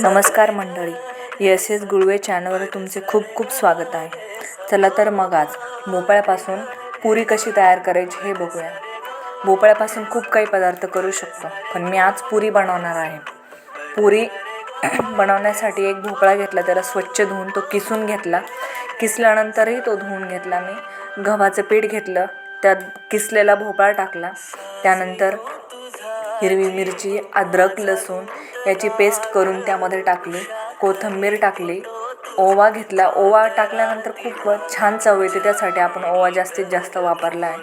नमस्कार मंडळी S S Gulve चॅनलवर तुमचे खूप खूप स्वागत आहे. चला तर मग आज भोपळ्यापासून पुरी कशी तयार करायची हे बघूया. भोपळ्यापासून खूप काही पदार्थ करू शकतो पण मी आज पुरी बनवणार आहे. पुरी बनवण्यासाठी एक भोपळा घेतला त्याला स्वच्छ धुवून तो किसून घेतला. किसल्यानंतरही तो धुवून घेतला मी. गव्हाचं पीठ घेतलं त्यात किसलेला भोपळा टाकला. त्यानंतर हिरवी मिरची अद्रक लसूण याची पेस्ट करून त्यामध्ये टाकली. कोथिंबीर टाकली. ओवा घेतला. ओवा टाकल्यानंतर खूप छान चव येते. त्यासाठी आपण ओवा जास्तीत जास्त वापरला आहे.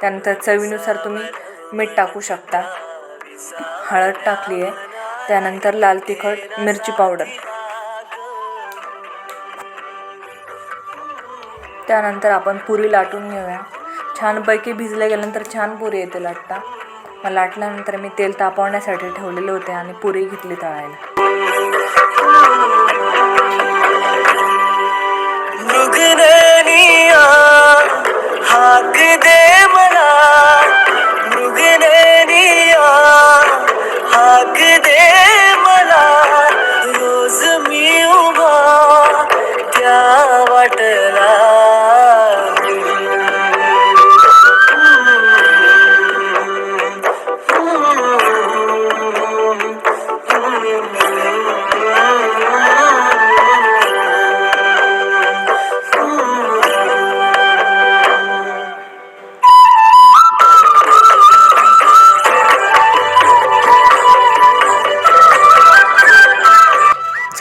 त्यानंतर चवीनुसार तुम्ही मीठ टाकू शकता. हळद टाकली आहे. त्यानंतर लाल तिखट मिरची पावडर. त्यानंतर आपण पुरी लाटून घेऊया. छानपैकी भिजले गेल्यानंतर छान पुरी येते लाटता. मला लाटल्यानंतर मी तेल तापवण्यासाठी ठेवलेले होते आणि पुरी घेतली तळायला.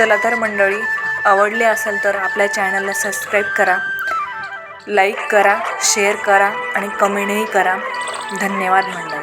चला तर मंडळी आवडले असेल तर आपल्या चॅनलला सबस्क्राईब करा लाईक करा शेअर करा आणि कमेंटही करा. धन्यवाद मंडळी.